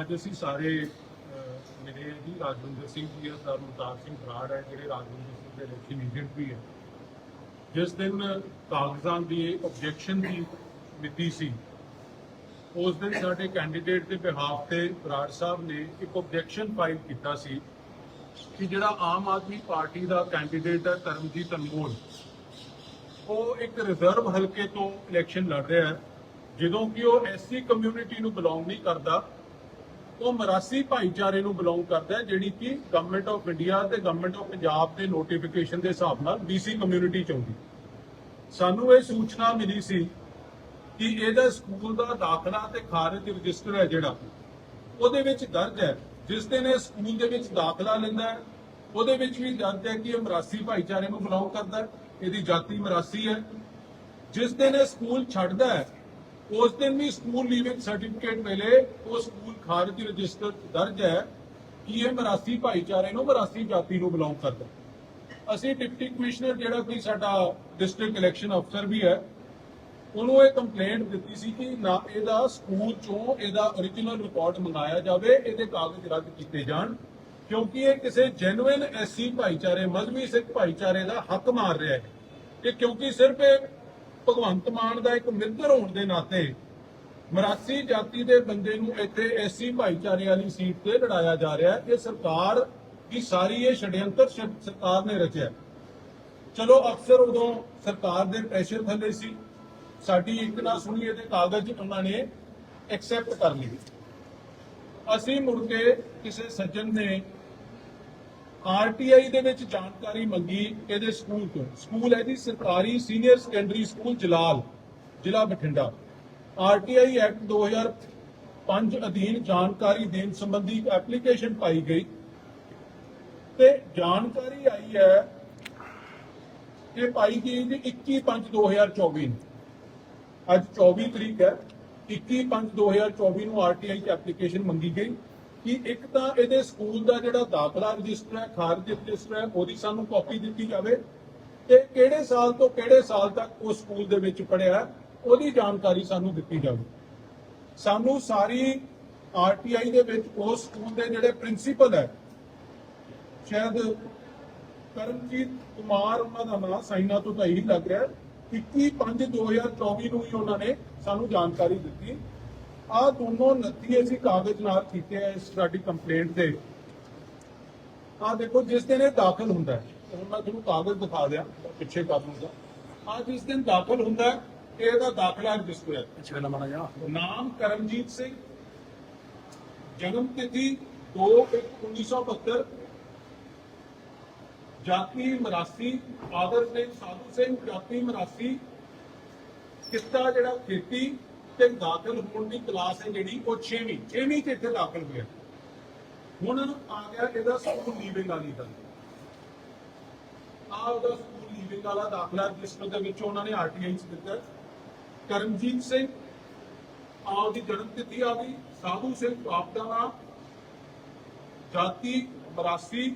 ਅੱਜ ਅਸੀਂ ਸਾਰੇ ਮੇਰੇ ਹਾਂ ਜੀ। ਰਾਜਵਿੰਦਰ ਸਿੰਘ ਜੀ ਹੈ, ਸਰ ਮੁਤਾਰ ਸਿੰਘ ਬਰਾੜ ਹੈ, ਜਿਹੜੇ ਰਾਜਵਿੰਦਰ ਸਿੰਘ ਦੇ ਇਲੈਕਸ਼ਨ ਏਜੰਟ ਵੀ ਹੈ। ਜਿਸ ਦਿਨ ਕਾਗਜ਼ਾਂ ਦੀ ਆਬਜੈਕਸ਼ਨ ਦੀ ਮਿਤੀ ਸੀ, ਉਸ ਦਿਨ ਸਾਡੇ ਕੈਂਡੀਡੇਟ ਦੇ ਬਿਹਾਫ ਤੇ ਬਰਾੜ ਸਾਹਿਬ ਨੇ ਇੱਕ ਆਬਜੈਕਸ਼ਨ ਫਾਈਲ ਕੀਤਾ ਸੀ ਕਿ ਜਿਹੜਾ ਆਮ ਆਦਮੀ ਪਾਰਟੀ ਦਾ ਕੈਂਡੀਡੇਟ ਹੈ, ਧਰਮਜੀਤ ਅਨਮੋਲ, ਉਹ ਇੱਕ ਰਿਜ਼ਰਵ ਹਲਕੇ ਤੋਂ ਇਲੈਕਸ਼ਨ ਲੜ ਰਿਹਾ ਹੈ। ਜਦੋਂ ਕਿ ਉਹ ਐਸਸੀ ਕਮਿਊਨਿਟੀ ਨੂੰ ਬਿਲੋਂਗ ਨਹੀਂ ਕਰਦਾ ਉਹ ਮਰਾਸੀ ਭਾਈਚਾਰੇ ਨੂੰ ਬਿਲੋਂਗ ਕਰਦਾ ਹੈ, ਜਿਹੜੀ ਕਿ ਗਵਰਨਮੈਂਟ ਆਫ ਇੰਡੀਆ ਤੇ ਗਵਰਨਮੈਂਟ ਆਫ ਪੰਜਾਬ ਦੇ ਨੋਟੀਫਿਕੇਸ਼ਨ ਦੇ ਹਿਸਾਬ ਨਾਲ BC ਕਮਿਊਨਿਟੀ ਚ ਆਉਂਦੀ। ਸਾਨੂੰ ਇਹ ਸੂਚਨਾ ਮਿਲੀ ਸੀ ਕਿ ਇਹਦਾ ਸਕੂਲ ਦਾ ਦਾਖਲਾ ਤੇ ਖਾਰਜ ਰਜਿਸਟਰ ਹੈ ਜਿਹੜਾ, ਉਹਦੇ ਵਿੱਚ ਦਰਜ ਹੈ, ਜਿਸ ਦਿਨ ਇਹ ਸਕੂਲ ਦੇ ਵਿੱਚ ਦਾਖਲਾ ਲੈਂਦਾ ਹੈ, ਉਹਦੇ ਵਿੱਚ ਵੀ ਦਰਜ ਹੈ ਕਿ ਇਹ ਮਰਾਸੀ ਭਾਈਚਾਰੇ ਨੂੰ ਬਿਲੋਂਗ ਕਰਦਾ ਹੈ, ਇਹਦੀ ਜਾਤੀ ਮਰਾਸੀ ਹੈ। ਜਿਸ ਦਿਨ ਇਹ ਸਕੂਲ ਛੱਡਦਾ ਹੈ ਉਸ ਦਿਨ ਵੀ ਸਕੂਲ ਲੀਵਿੰਗ ਸਰਟੀਫਿਕੇਟ ਮਿਲੇ। ਉਹ ਸਕੂਲ ਖਾਰਜ ਰਜਿਸਟਰ ਦਰਜ ਹੈ ਕਿ ਇਹ ਮਰਾਸੀ ਭਾਈਚਾਰੇ ਨੂੰ ਮਰਾਸੀ ਜਾਤੀ ਨੂੰ ਬਿਲੋਂਗ ਕਰਦਾ ਅਸੀਂ ਡਿਪਟੀ ਕਮਿਸ਼ਨਰ ਜਿਹੜਾ ਕਿ ਸਾਡਾ ਡਿਸਟ੍ਰਿਕਟ ਇਲੈਕਸ਼ਨ ਅਫਸਰ ਵੀ ਹੈ, ਉਹਨੂੰ ਇਹ ਕੰਪਲੇਂਟ ਦਿੱਤੀ ਸੀ ਕਿ ਨਾ ਇਹਦਾ ਸਕੂਲ ਚੋਂ ਇਹਦਾ origignal ਰਿਕਾਰਡ ਮੰਗਾਇਆ ਜਾਵੇ, ਇਹਦੇ ਕਾਗਜ਼ ਰੱਦ ਕੀਤੇ ਜਾਣ, ਕਿਉਂਕਿ ਇਹ ਕਿਸੇ ਜੈਨੂਇਨ ਐਸਸੀ ਭਾਈਚਾਰੇ ਮਜ਼੍ਹਬੀ ਸਿੱਖ ਭਾਈਚਾਰੇ ਦਾ ਹੱਕ ਮਾਰ ਰਿਹਾ ਹੈ। ਕਿ ਕਿਉਂਕਿ ਸਿਰਫ ਇਹ ਭਗਵੰਤ ਮਾਨ ਦਾ ਇੱਕ ਮਿੱਤਰ ਹੋਣ ਦੇ ਨਾਤੇ ਮਰਾਸੀ ਜਾਤੀ ਦੇ ਬੰਦੇ ਨੂੰ ਇੱਥੇ ਐਸਸੀ ਭਾਈਚਾਰੇ ਵਾਲੀ ਸੀਟ ਤੇ ਲੜਾਇਆ ਜਾ ਰਿਹਾ ਹੈ ਇਹ ਸਰਕਾਰ ਦੀ ਸਾਰੀ ਇਹ ਛੜਯੰਤਰ ਸਰਕਾਰ ਨੇ ਰਚਿਆ ਚਲੋ ਅਕਸਰ ਉਦੋਂ ਸਰਕਾਰ ਦੇ ਪ੍ਰੈਸ਼ਰ ਥੱਲੇ ਸੀ। ਸਾਡੀ ਇੱਕ ਨਾ ਸੁਣੀ ਇਹਦੇ ਕਾਗਜ਼ ਉਹਨਾਂ ਨੇ ਐਕਸੈਪਟ ਕਰ ਲਈ ਅਸੀਂ ਮੁੜ ਕੇ ਕਿਸੇ ਸੱਜਣ ਨੇ ਆਰਟੀਆਈ ਦੇ ਵਿੱਚ ਜਾਣਕਾਰੀ ਮੰਗੀ ਇਹਦੇ ਸਕੂਲ ਤੋਂ। ਸਕੂਲ ਹੈ ਜੀ ਸਰਕਾਰੀ ਸੀਨੀਅਰ ਸੈਕੰਡਰੀ ਸਕੂਲ ਜਲਾਲ, ਜ਼ਿਲ੍ਹਾ ਬਠਿੰਡਾ। ਆਰਟੀਆਈ ਐਕਟ 2005 ਅਧੀਨ ਜਾਣਕਾਰੀ ਦੇਣ ਸੰਬੰਧੀ ਐਪਲੀਕੇਸ਼ਨ ਪਾਈ ਗਈ। ਤੇ ਜਾਣਕਾਰੀ ਆਈ ਹੈ, ਇਹ ਪਾਈ ਗਈ ਜੀ 21/5/2024 ਨੂੰ। ਅੱਜ 24 ਤਰੀਕ ਹੈ 21/5/2024 ਨੂੰ ਆਰਟੀਆਈ 'ਚ ਐਪਲੀਕੇਸ਼ਨ ਮੰਗੀ ਗਈ। ਕਿ ਇੱਕ ਤਾਂ ਇਹਦੇ ਸਕੂਲ ਦਾ ਜਿਹੜਾ ਦਾਖਲਾ ਰਜਿਸਟਰ ਹੈ, ਖਾਰਜ ਰਜਿਸਟਰ ਹੈ, ਉਹਦੀ ਸਾਨੂੰ ਕਾਪੀ ਦਿੱਤੀ ਜਾਵੇ ਤੇ ਕਿਹੜੇ ਸਾਲ ਤੋਂ ਕਿਹੜੇ ਸਾਲ ਤੱਕ ਉਹ ਸਕੂਲ ਦੇ ਵਿੱਚ ਪੜਿਆ ਉਹਦੀ ਜਾਣਕਾਰੀ ਸਾਨੂੰ ਦਿੱਤੀ ਜਾਵੇ। ਸਾਨੂੰ ਸਾਰੀ ਆਰਟੀਆਈ ਦੇ ਵਿੱਚ ਉਸ ਸਕੂਲ ਦੇ ਜਿਹੜੇ ਪ੍ਰਿੰਸੀਪਲ ਹੈ, ਸ਼ਾਇਦ ਕਰਮਜੀਤ ਕੁਮਾਰ ਉਹਨਾਂ ਦਾ ਨਾਮ ਸਾਈਨਾ ਤੋਂ ਤਾਂ ਇਹੀ ਲੱਗ ਰਿਹਾ 21/5/2024 ਨੂੰ ਹੀ ਉਹਨਾਂ ਨੇ ਸਾਨੂੰ ਜਾਣਕਾਰੀ ਦਿੱਤੀ। ਆ ਦੋਨੋਂ ਨੱਥੀ ਅਸੀਂ ਕਾਗਜ਼ ਨਾਲ ਕੀਤੇ ਆ ਸਾਡੀ ਕੰਪਲੇਂਟ ਦੇ ਆ ਦੇਖੋ ਜਿਸ ਦਿਨ ਇਹ ਦਾਖਲ ਹੁੰਦਾ ਹੈ ਹੁਣ ਮੈਂ ਤੁਹਾਨੂੰ ਕਾਗਜ਼ ਦਿਖਾ ਦਿਆਂ ਪਿੱਛੇ ਕਰ ਲੂੰਗਾ ਆ ਜਿਸ ਦਿਨ ਦਾਖਲ ਹੁੰਦਾ ਹੈ ਇਹ ਇਹਦਾ ਦਾਖਲਾ ਰਜਿਸਟਰ ਹੈ ਪਿੱਛੇ ਨਾ ਮਾੜਾ ਜਾ ਨਾਮ ਕਰਮਜੀਤ ਸਿੰਘ ਜਨਮ ਤਿਥੀ 2/1/1972 ਜਾਤੀ ਮਰਾਸੀ ਫਾਦਰ ਨੇ ਸਾਧੂ ਸਿੰਘ ਜਾਤੀ ਮਰਾਸੀ ਕਿੱਤਾ ਜਿਹੜਾ ਖੇਤੀ ਤੇ ਦਾਖਲ ਹੋਣ ਦੀ ਕਲਾਸ ਹੈ ਜਿਹੜੀ, ਉਹ 6ਵੀਂ 6ਵੀਂ ਤੇ ਇੱਥੇ ਦਾਖਲ ਹੋਇਆ। ਹੁਣ ਆ ਗਿਆ ਇਹਦਾ ਸਕੂਲ ਲੀਵਿੰਗ ਵਾਲੀ ਗੱਲ ਆ ਉਹਦਾ ਸਕੂਲ ਲੀਵਿੰਗ ਵਾਲਾ ਦਾਖਲਾ, ਜਿਸ ਦੇ ਵਿੱਚ ਉਹਨਾਂ ਨੇ ਆਰਟੀਆਈ ਚ ਦਿੱਤਾ। ਕਰਮਜੀਤ ਸਿੰਘ ਆ ਦੀ ਜਨਮ ਤਿਥੀ ਆ ਗਈ। ਸਾਧੂ ਸਿੰਘ ਆਪ ਦਾ ਨਾਮ। ਜਾਤੀ ਬਰਾਸੀ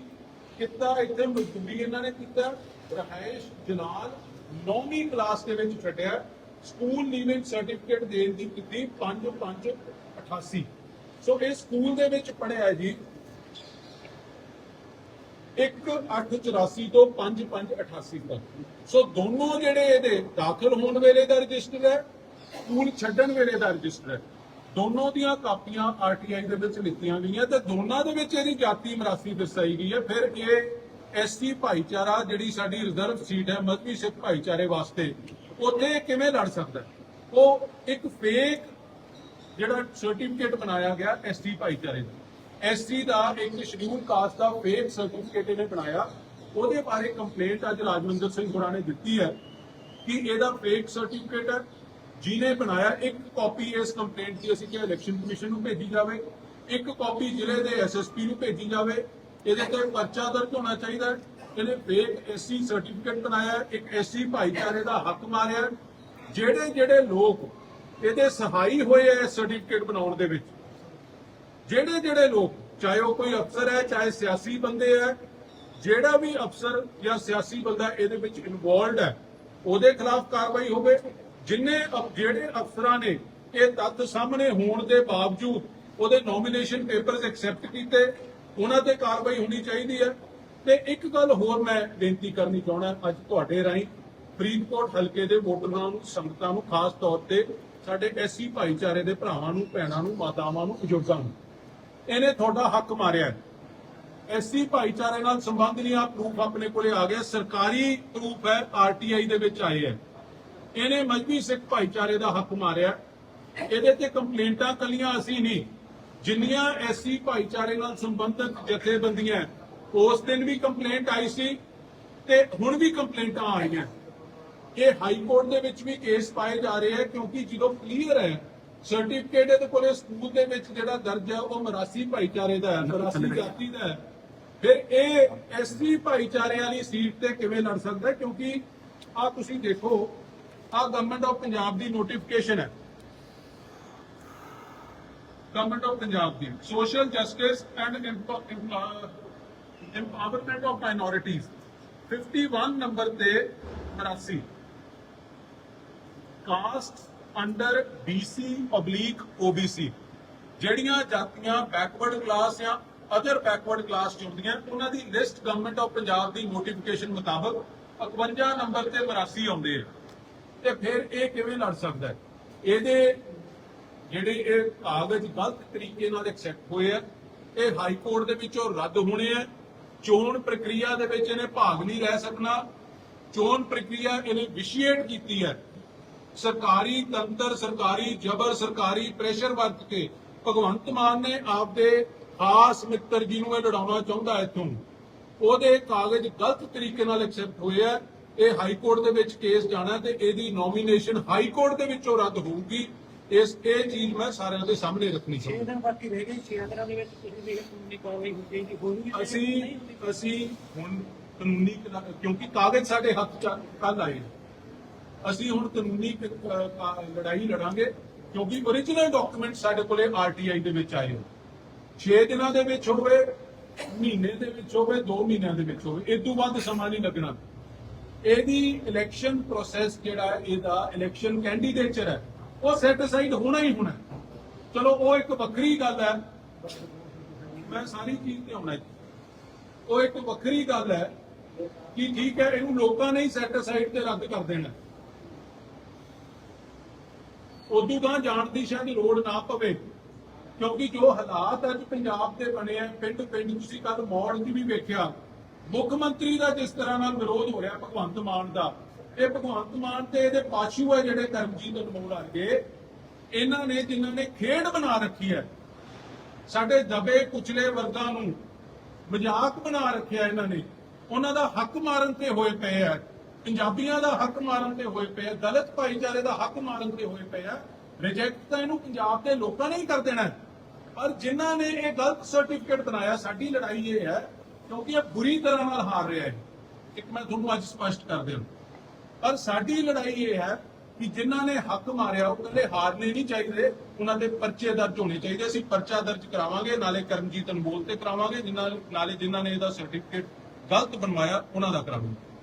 ਕਿੱਤਾ ਇੱਥੇ ਮਜ਼ਦੂਰੀ ਇਹਨਾਂ ਨੇ ਕੀਤਾ। ਰਹਾਇਸ਼ ਜਲਾਲ 9ਵੀਂ ਕਲਾਸ ਦੇ ਵਿੱਚ ਛੱਡਿਆ। ਸਕੂਲ ਲੀਵਿੰਗ ਸਰਟੀਫਿਕੇਟ ਦੇਣ ਦੀ ਕੀਤੀ ਸੋ ਇਹ ਸਕੂਲ ਦੇ ਵਿੱਚ ਪੜਿਆ ਜੀ। 1/884 ਤੋਂ 5/5/88 ਤੱਕ। ਸੋ ਦੋਨੋਂ ਜਿਹੜੇ ਇਹਦੇ ਦਾਖਲ ਹੋਣ ਵੇਲੇ ਦਾ ਰਜਿਸਟਰ ਹੈ, ਸਕੂਲ ਛੱਡਣ ਵੇਲੇ ਦਾ ਰਜਿਸਟਰ ਹੈ। ਦੋਨੋਂ ਦੀਆਂ ਕਾਪੀਆਂ ਆਰਟੀਆਈ ਦੇ ਵਿੱਚ ਲਿਖੀਆਂ ਗਈਆਂ ਤੇ ਦੋਨਾਂ ਦੇ ਵਿੱਚ ਇਹਦੀ ਜਾਤੀ ਮਰਾਸੀ ਦਰਸਾਈ ਗਈ ਹੈ। ਫਿਰ ਇਹ ਐਸਟੀ ਭਾਈਚਾਰਾ, ਜਿਹੜੀ ਸਾਡੀ ਰਿਜ਼ਰਵ ਸੀਟ ਹੈ ਮਜ਼ਬੀ ਸਿੱਖ ਭਾਈਚਾਰੇ ਵਾਸਤੇ ਉੱਥੇ ਕਿਵੇਂ ਲੜ ਸਕਦਾ ਉਹ ਇੱਕ ਫੇਕ ਜਿਹੜਾ ਸਰਟੀਫਿਕੇਟ ਬਣਾਇਆ ਗਿਆ ਐਸਟੀ ਭਾਈਚਾਰੇ ਦਾ। ਐਸਟੀ ਦਾ ਇੱਕ ਸ਼ਡਿਊਲ ਕਾਸਟ ਦਾ ਫੇਕ ਸਰਟੀਫਿਕੇਟ ਇਹਨੇ ਬਣਾਇਆ। ਉਹਦੇ ਬਾਰੇ ਕੰਪਲੇਂਟ ਅੱਜ ਰਾਜਵਿੰਦਰ ਸਿੰਘ ਹੋਰਾਂ ਨੇ ਦਿੱਤੀ ਹੈ ਕਿ ਇਹਦਾ ਫੇਕ ਸਰਟੀਫਿਕੇਟ ਹੈ। ਜਿਹਨੇ ਬਣਾਇਆ, ਇੱਕ ਕਾਪੀ ਇਸ ਕੰਪਲੇਂਟ ਦੀ ਅਸੀਂ ਕਿ ਇਲੈਕਸ਼ਨ ਕਮਿਸ਼ਨ ਨੂੰ ਭੇਜੀ ਜਾਵੇ। ਇੱਕ ਕਾਪੀ ਜ਼ਿਲ੍ਹੇ ਦੇ ਐਸਐਸਪੀ ਨੂੰ ਭੇਜੀ ਜਾਵੇ। ਇਹਦੇ ਤੇ ਪਰਚਾ ਦਰਜ ਹੋਣਾ ਚਾਹੀਦਾ ਹੈ। ਇਹਨੇ ਫੇਕ ਐਸਸੀ ਸਰਟੀਫਿਕੇਟ ਬਣਾਇਆ ਹੈ, ਇੱਕ ਐਸਸੀ ਭਾਈਚਾਰੇ ਦਾ ਹੱਕ ਮਾਰਿਆ ਜਿਹੜੇ ਜਿਹੜੇ ਲੋਕ ਇਹਦੇ ਸਹਾਈ ਹੋਏ ਐ ਸਰਟੀਫਿਕੇਟ ਬਣਾਉਣ ਦੇ ਵਿੱਚ ਜਿਹੜੇ ਜਿਹੜੇ ਲੋਕ ਚਾਹੇ ਉਹ ਕੋਈ ਅਫਸਰ ਹੈ ਚਾਹੇ ਸਿਆਸੀ ਬੰਦੇ ਹੈ ਜਿਹੜਾ ਵੀ ਅਫਸਰ ਜਾਂ ਸਿਆਸੀ ਬੰਦਾ ਇਹਦੇ ਵਿੱਚ ਇਨਵੋਲਡ ਹੈ ਉਹਦੇ ਖਿਲਾਫ ਕਾਰਵਾਈ ਹੋਵੇ। ਜਿੰਨੇ ਜਿਹੜੇ ਅਫਸਰਾਂ ਨੇ ਇਹ ਤੱਥ ਸਾਹਮਣੇ ਹੋਣ ਦੇ ਬਾਵਜੂਦ ਉਹਦੇ ਨੋਮੀਨੇਸ਼ਨ ਪੇਪਰਸ ਐਕਸੈਪਟ ਕੀਤੇ ਉਹਨਾਂ ਤੇ ਕਾਰਵਾਈ ਹੋਣੀ ਚਾਹੀਦੀ ਹੈ। ਤੇ ਇੱਕ ਗੱਲ ਹੋਰ ਮੈਂ ਬੇਨਤੀ ਕਰਨੀ ਚਾਹਣਾ ਅੱਜ ਤੁਹਾਡੇ ਰਾਹੀਂ। ਫਰੀਦਕੋਟ ਹਲਕੇ ਦੇ ਵੋਟਰਾਂ ਨੂੰ, ਸੰਗਤਾਂ ਨੂੰ, ਖਾਸ ਤੌਰ ਤੇ ਸਾਡੇ ਐਸਸੀ ਭਾਈਚਾਰੇ ਦੇ ਭਰਾਵਾਂ ਨੂੰ, ਭੈਣਾਂ ਨੂੰ, ਮਾਤਾਵਾਂ ਨੂੰ, ਬਜ਼ੁਰਗਾਂ ਨੂੰ। ਇਹਨੇ ਤੁਹਾਡਾ ਹੱਕ ਮਾਰਿਆ। ਹੈ ਐਸਸੀ ਭਾਈਚਾਰੇ ਨਾਲ ਸੰਬੰਧ ਨਹੀਂ ਆ ਪ੍ਰੂਫ ਆਪਣੇ ਕੋਲੇ ਆ ਗਿਆ। ਸਰਕਾਰੀ ਪ੍ਰੂਫ ਹੈ ਆਰਟੀਆਈ ਦੇ ਵਿੱਚ ਆਏ ਹੈ। ਇਹਨੇ ਮਜਬੀ ਸਿੱਖ ਭਾਈਚਾਰੇ ਦਾ ਹੱਕ ਮਾਰਿਆ। ਇਹਦੇ ਤੇ ਕੰਪਲੇਂਟਾਂ ਕੱਲੀਆਂ ਅਸੀਂ ਨਹੀਂ। ਜਿੰਨੀਆਂ ਐਸਸੀ ਭਾਈਚਾਰੇ ਨਾਲ ਸੰਬੰਧਿਤ ਜਥੇਬੰਦੀਆਂ ਉਸ ਦਿਨ ਵੀ ਕੰਪਲੇਂਟ ਆਈ ਸੀ ਤੇ ਹੁਣ ਵੀ ਕੰਪਲੇਂਟਾਂ ਆ ਰਹੀਆਂ ਇਹ ਹਾਈ ਕੋਰਟ ਦੇ ਵਿੱਚ ਵੀ ਕੇਸ ਪਾਏ ਜਾ ਰਹੇ ਹੈ ਕਿਉਂਕਿ ਜਦੋਂ ਕਲੀਅਰ ਹੈ ਸਰਟੀਫਿਕੇਟ ਇਹਦੇ ਕੋਲੇ ਸਕੂਲ ਦੇ ਵਿੱਚ ਜਿਹੜਾ ਦਰਜ ਹੈ ਉਹ ਮਰਾਸੀ ਭਾਈਚਾਰੇ ਦਾ ਹੈ ਮਰਾਸੀ ਜਾਤੀ ਦਾ ਹੈ। ਫਿਰ ਇਹ ਐਸਸੀ ਭਾਈਚਾਰੇ ਵਾਲੀ ਸੀਟ ਤੇ ਕਿਵੇਂ ਲੜ ਸਕਦਾ? ਕਿਉਂਕਿ ਆ ਤੁਸੀਂ ਦੇਖੋ ਆ ਗਵਰਨਮੈਂਟ ਆਫ ਪੰਜਾਬ ਦੀ ਨੋਟੀਫਿਕੇਸ਼ਨ ਹੈ। Government of Punjab the. Social justice and empowerment of minorities 51 number ਤੇ ਮਰਾਸੀ caste under BC oblique OBC ਜਿਹੜੀਆਂ ਜਾਤੀਆਂ ਬੈਕਵਰਡ ਕਲਾਸ ਜਾਂ ਅਦਰ ਬੈਕਵਰਡ ਕਲਾਸ ਚ ਉਹਨਾਂ ਦੀ ਲਿਸਟ ਗਵਰਨਮੈਂਟ ਆਫ ਪੰਜਾਬ ਦੀ ਨੋਟੀਫਿਕੇਸ਼ਨ ਮੁਤਾਬਕ 51 ਨੰਬਰ ਤੇ 82 ਆਉਂਦੇ ਆ। ਤੇ ਫਿਰ ਇਹ ਕਿਵੇਂ ਲੜ ਸਕਦਾ ਹੈ? ਇਹਦੇ ਜਿਹੜੇ ਇਹ ਕਾਗਜ਼ ਗਲਤ ਤਰੀਕੇ ਨਾਲ ਐਕਸੈਪਟ ਹੋਏ ਆ, ਇਹ ਹਾਈ ਕੋਰਟ ਦੇ ਵਿੱਚੋਂ ਰੱਦ ਹੋਣੇ ਆ ਚੋਣ ਪ੍ਰਕਿਰਿਆ ਦੇ ਵਿੱਚ ਇਹਨੇ ਭਾਗ ਨਹੀਂ ਲੈ ਸਕਣਾ। ਚੋਣ ਪ੍ਰਕਿਰਿਆ ਇਹਨੇ ਵਿਸ਼ੀਏਟ ਕੀਤੀ ਹੈ। ਸਰਕਾਰੀ ਤੰਤਰ, ਸਰਕਾਰੀ ਜ਼ਬਰ, ਸਰਕਾਰੀ ਪ੍ਰੈਸ਼ਰ ਵਰਤ ਕੇ ਭਗਵੰਤ ਮਾਨ ਨੇ ਆਪਦੇ ਖਾਸ ਮਿੱਤਰ ਜੀ ਨੂੰ ਇਹ ਲੜਾਉਣਾ ਚਾਹੁੰਦਾ ਇਥੋਂ। ਉਹਦੇ ਕਾਗਜ਼ ਗਲਤ ਤਰੀਕੇ ਨਾਲ ਐਕਸੈਪਟ ਹੋਏ ਆ। ਇਹ ਹਾਈ ਕੋਰਟ ਦੇ ਵਿੱਚ ਕੇਸ ਜਾਣਾ ਤੇ ਇਹਦੀ ਨੋਮੀਨੇਸ਼ਨ ਹਾਈ ਕੋਰਟ ਦੇ ਵਿੱਚੋਂ ਰੱਦ ਹੋਊਗੀ। ਇਸ ਇਹ ਚੀਜ਼ ਮੈਂ ਸਾਰਿਆਂ ਦੇ ਸਾਹਮਣੇ ਰੱਖਣੀ 6 ਚਾਹੁੰਦਾ ਦਿਨ ਬਾਕੀ ਰਹਿ ਗਏ 6 ਦਿਨਾਂ ਦੇ ਵਿੱਚ ਤੁਸੀਂ ਵੀ ਕਾਨੂੰਨੀ ਕਾਰਵਾਈ ਹੋ ਜਾਏਗੀ ਜਾਂ ਅਸੀਂ? ਅਸੀਂ ਹੁਣ ਕਾਨੂੰਨੀ ਕਿਉਂਕਿ ਕਾਗਜ਼ ਸਾਡੇ ਹੱਥ ਚ ਕੱਲ ਆਏ। ਅਸੀਂ ਹੁਣ ਕਾਨੂੰਨੀ ਲੜਾਈ ਲੜਾਂਗੇ ਕਿਉਂਕਿ origignal ਡਾਕੂਮੈਂਟ ਸਾਡੇ ਕੋਲੇ ਆਰਟੀਆਈ ਦੇ ਵਿੱਚ ਆਏ ਹੋ 6 ਦਿਨਾਂ ਦੇ ਵਿੱਚ ਹੋਵੇ ਮਹੀਨੇ ਦੇ ਵਿੱਚ ਹੋਵੇ 2 ਮਹੀਨਿਆਂ ਦੇ ਵਿੱਚ ਹੋਵੇ ਇਹ ਤੋਂ ਵੱਧ ਸਮਾਂ ਨਹੀਂ ਲੱਗਣਾ ਇਹਦੀ ਇਲੈਕਸ਼ਨ ਪ੍ਰੋਸੈਸ ਜਿਹੜਾ ਇਹਦਾ ਇਲੈਕਸ਼ਨ ਕੈਂਡੀਡੇਟਰ ਹੈ ਉਹ ਸੈਟ ਹੋਣਾ ਹੀ ਹੋਣਾ। ਚਲੋ, ਉਹ ਇੱਕ ਵੱਖਰੀ ਗੱਲ ਹੈ। ਮੈਂ ਸਾਰੀ ਚੀਜ਼ ਤੇ ਆਉਣਾ ਉਹ ਇੱਕ ਵੱਖਰੀ ਗੱਲ ਹੈ ਕਿ ਠੀਕ ਹੈ, ਇਹਨੂੰ ਲੋਕਾਂ ਨੇ ਹੀ ਸੈਟ ਤੇ ਰੱਦ ਕਰ ਦੇਣਾ। ਉਦੋਂ ਤਾਂ ਜਾਣ ਦੀ ਸ਼ਾਇਦ ਲੋੜ ਨਾ ਪਵੇ, ਕਿਉਂਕਿ ਜੋ ਹਾਲਾਤ ਅੱਜ ਪੰਜਾਬ ਦੇ ਬਣੇ ਆ ਪਿੰਡ ਪਿੰਡ ਤੁਸੀਂ ਕੱਲ ਮੌੜ ਦੀ ਵੀ ਵੇਖਿਆ, ਮੁੱਖ ਮੰਤਰੀ ਦਾ ਜਿਸ ਤਰ੍ਹਾਂ ਨਾਲ ਵਿਰੋਧ ਹੋ ਰਿਹਾ ਭਗਵੰਤ ਮਾਨ ਦਾ ਇਹ ਭਗਵੰਤ ਮਾਨ ਤੇ ਇਹਦੇ ਪਾਸ਼ੂ ਹੈ ਜਿਹੜੇ ਕਰਮਜੀਤ ਅਨਮੋਲ ਵਰਗੇ, ਇਹਨਾਂ ਨੇ ਜਿਨ੍ਹਾਂ ਨੇ ਖੇਡ ਬਣਾ ਰੱਖੀ ਹੈ, ਸਾਡੇ ਦਬੇ ਕੁਚਲੇ ਵਰਗਾਂ ਨੂੰ ਮਜ਼ਾਕ ਬਣਾ ਰੱਖਿਆ ਇਹਨਾਂ ਨੇ। ਉਹਨਾਂ ਦਾ ਹੱਕ ਮਾਰਨ ਤੇ ਹੋਏ ਪਏ ਆ, ਪੰਜਾਬੀਆਂ ਦਾ ਹੱਕ ਮਾਰਨ ਤੇ ਹੋਏ ਪਏ ਆ, ਦਲਿਤ ਭਾਈਚਾਰੇ ਦਾ ਹੱਕ ਮਾਰਨ ਤੇ ਹੋਏ ਪਏ ਆ। ਰਿਜੈਕਟ ਤਾਂ ਇਹਨੂੰ ਪੰਜਾਬ ਦੇ ਲੋਕਾਂ ਨੇ ਹੀ ਕਰ ਦੇਣਾ ਪਰ ਜਿਨ੍ਹਾਂ ਨੇ ਇਹ ਗਲਤ ਸਰਟੀਫਿਕੇਟ ਬਣਾਇਆ, ਸਾਡੀ ਲੜਾਈ ਇਹ ਹੈ, ਕਿਉਂਕਿ ਇਹ ਬੁਰੀ ਤਰ੍ਹਾਂ ਨਾਲ ਹਾਰ ਰਿਹਾ ਹੈ। ਇੱਕ ਮੈਂ ਤੁਹਾਨੂੰ ਅੱਜ ਸਪਸ਼ਟ ਕਰ ਦਿਆਂ। ਪਰ ਸਾਡੀ ਲੜਾਈ ਇਹ ਹੈ ਕਿ ਜਿਨ੍ਹਾਂ ਨੇ ਹੱਕ ਮਾਰਿਆ ਉਹ ਕਹਿੰਦੇ ਹਾਰਨੇ ਨਹੀਂ ਚਾਹੀਦੇ, ਉਹਨਾਂ ਦੇ ਪਰਚੇ ਦਰਜ ਹੋਣੇ ਚਾਹੀਦੇ, ਅਸੀਂ ਪਰਚਾ ਦਰਜ ਕਰਾਵਾਂਗੇ, ਨਾਲੇ ਕਰਮਜੀਤ ਅਨਮੋਲ ਤੇ ਕਰਾਵਾਂਗੇ, ਜਿਨ੍ਹਾਂ ਨਾਲੇ ਜਿਨ੍ਹਾਂ ਨੇ ਇਹਦਾ ਸਰਟੀਫਿਕੇਟ ਗਲਤ ਬਣਵਾਇਆ, ਉਹਨਾਂ ਦਾ ਕਰਾਵਾਂਗੇ।